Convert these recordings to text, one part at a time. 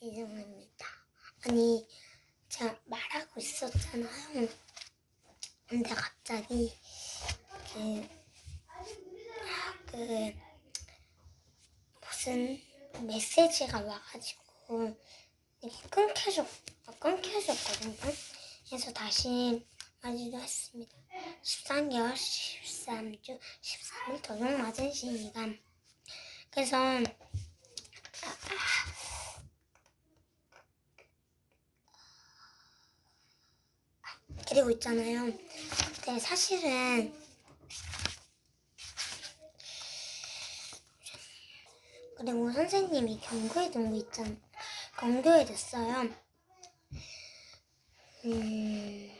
이정입니다. 아니 제가 말하고 있었잖아요. 근데 갑자기 그, 그 무슨 메시지가 와가지고 이게 끊겨졌 끊겨졌거든요. 그래서 다시 맞이도 했습니다. 13개월 13주 13일 도둑 맞은 시간. 그래서 그리고 있잖아요. 근데 사실은 그리고 선생님이 경고해 둔거 있잖아. 경고해 뒀어요. 음,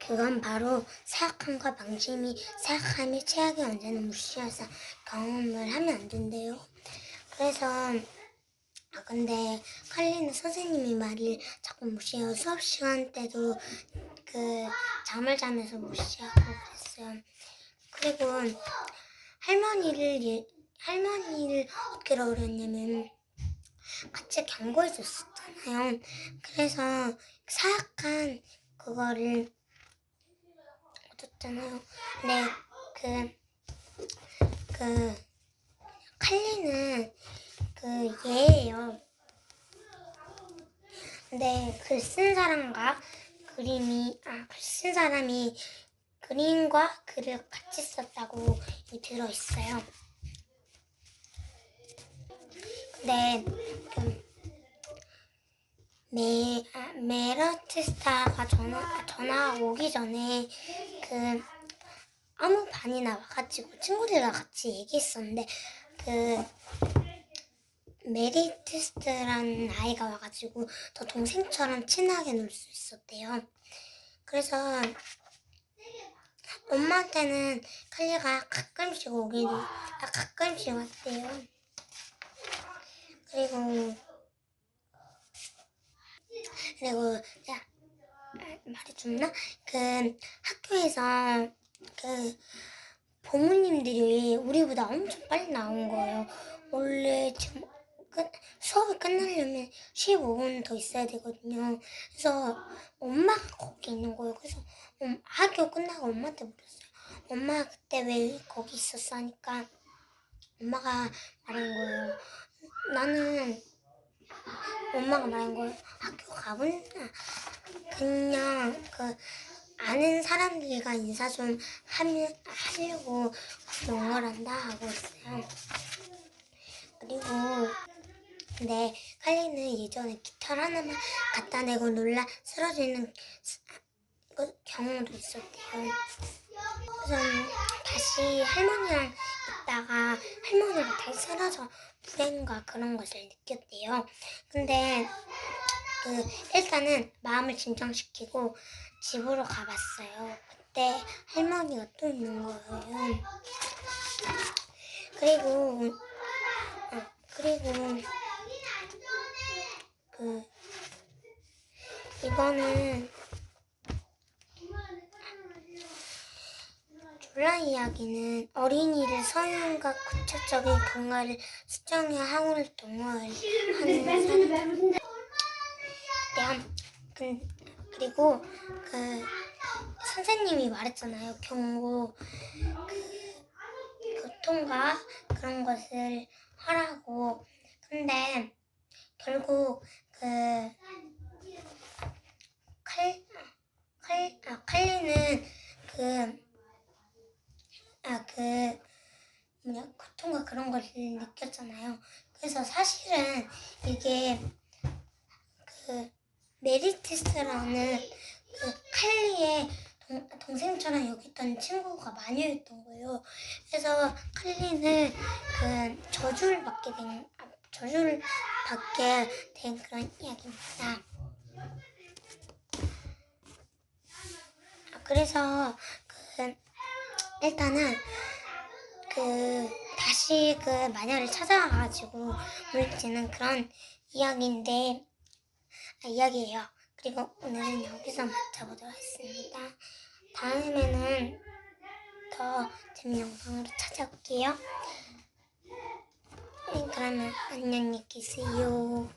그건 바로 사악함과 방심이 사악함이 최악의 언제는 무시해서 경험을 하면 안 된대요. 그래서 아 근데 칼리는 선생님이 말을 자꾸 무시해요. 수업 시간 때도 그 잠을 자면서 무시하고 그랬어요. 그리고 할머니를 예- 할머니를 어떻게 그랬냐면 같이 경고해 줬었잖아요. 그래서 사악한 그거를 얻었잖아요. 근데 그, 그, 칼리는 그 얘예요. 근데 글 쓴 사람과 그림이, 아, 글 쓴 사람이 그림과 글을 같이 썼다고 이 들어 있어요. 근데 그 메, 아, 메러티스타가 전화, 전화 오기 전에 그 아무 반이나 와가지고 친구들과 같이 얘기했었는데 그 메리티스트라는 아이가 와가지고 더 동생처럼 친하게 놀 수 있었대요. 그래서 엄마한테는 칼리가 가끔씩 오기도 아, 가끔씩 왔대요. 그리고 그리고 야 좋나? 그 학교에서 그 부모님들이 우리보다 엄청 빨리 나온 거예요. 원래 지금 끝, 수업이 끝나려면 15분 더 있어야 되거든요. 그래서 엄마가 거기 있는 거예요. 그래서 음, 학교 끝나고 엄마한테 물었어요. 엄마 그때 왜 거기 있었어? 하니까 엄마가 말한 거예요. 나는 엄마가 말한 거예요. 학교 가본 그냥 그 아는 사람들과 인사 좀 하면 하려고 영어를 한다 하고 있어요. 그리고 근데 칼리는 예전에 기타를 하나만 갖다 내고 놀라 쓰러지는 스- 그 경우도 있었대요. 그래서 다시 할머니랑 있다가 할머니가 다시 쓰러져 불행과 그런 것을 느꼈대요. 근데 그 일단은 마음을 진정시키고 집으로 가봤어요. 그때 할머니가 또 있는 거예요. 그리고 어, 그리고 그 이거는 졸라 이야기는 어린이를 서양과 구체적인 경과를 수정해 항우를 동화하는 사람 그, 그리고 그 선생님이 말했잖아요. 경고 그 교통과 그런 것을 하라고. 근데 결국 그 칼, 칼, 아, 칼리는 그, 아, 그, 뭐냐, 고통과 그런 걸 느꼈잖아요. 그래서 사실은 이게 그, 메리티스라는 그 칼리의 동, 동생처럼 여겼던 친구가 마녀였던 거예요. 그래서 칼리는 그 저주를 받게 된, 아, 저주를 받게 된 그런 이야기입니다. 아, 그래서 그 일단은 그 다시 그 마녀를 찾아가가지고 물리치는 그런 이야기인데 아, 이야기예요. 그리고 오늘은 여기서 마쳐보도록 하겠습니다. 다음에는 더 재미있는 영상으로 찾아올게요. 그러면 안녕히 계세요.